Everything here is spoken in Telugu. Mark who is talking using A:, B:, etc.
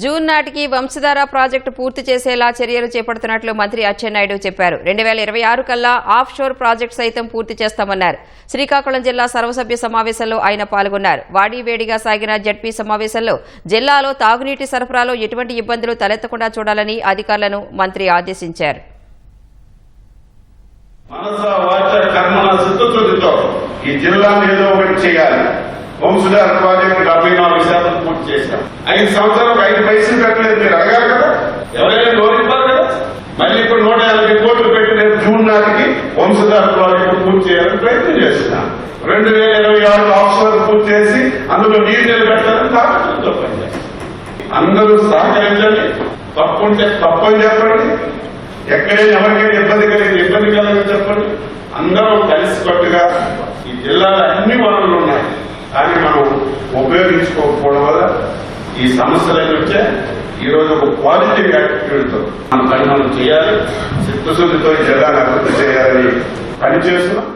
A: జూన్ నాటికి వంశధార ప్రాజెక్టు పూర్తి చేసేలా చర్యలు చేపడుతున్నట్లు మంత్రి అచ్చెన్నాయుడు చెప్పారు. రెండు వేల ఇరవై ఆరు కల్లా ఆఫ్ షోర్ ప్రాజెక్టు సైతం పూర్తి చేస్తామన్నారు. శ్రీకాకుళం జిల్లా సర్వసభ్య సమావేశంలో ఆయన పాల్గొన్నారు. వాడివేడిగా సాగిన జడ్పీ సమావేశంలో జిల్లాలో తాగునీటి సరఫరాలో ఎటువంటి ఇబ్బందులు తలెత్తకుండా చూడాలని అధికారులను మంత్రి ఆదేశించారు.
B: ఈ జిల్లాను ఏదో ఒకటి చేయాలి. వంశధార ప్రాజెక్టు డెబ్బై నాలుగు శాతం పూర్తి చేశాం. ఐదు సంవత్సరాలకు ఐదు పెట్టలేదు మీరు అడగారు కదా? ఎవరైనా గౌరవించారు కదా? మళ్ళీ ఇప్పుడు నూట యాభై కోట్లు పెట్టి రేపు జూన్ నాటికి వంశధార ప్రాజెక్టు పూర్తి చేయాలని ప్రయత్నం చేస్తున్నాం. రెండు వేల ఇరవై ఆరు ఆఫ్షోర్ పూర్తి చేసి అందులో నీరు నిలబెట్టాలని తాకట్లతో అందరూ సహకరించండి. తప్పు ఉంటే తప్పని చెప్పండి. ఎక్కడైనా ఎవరికైనా ఇబ్బంది కలిగి ఇబ్బంది కలగని చెప్పండి. అందరూ కలిసికట్టుగా ఈ జిల్లాలో అన్ని వనరులు ఉన్నాయి. కానీ మనం ఉపయోగించుకోకపోవడం వల్ల ఈ సమస్యలన్నీ వచ్చే ఈ రోజు ఒక పాజిటివ్ యాటిట్యూడ్తో మన పని మనం చేయాలి చిత్తశుద్ధితో ఈ జిల్లాను అభివృద్ధి చేయాలని పనిచేస్తున్నాం.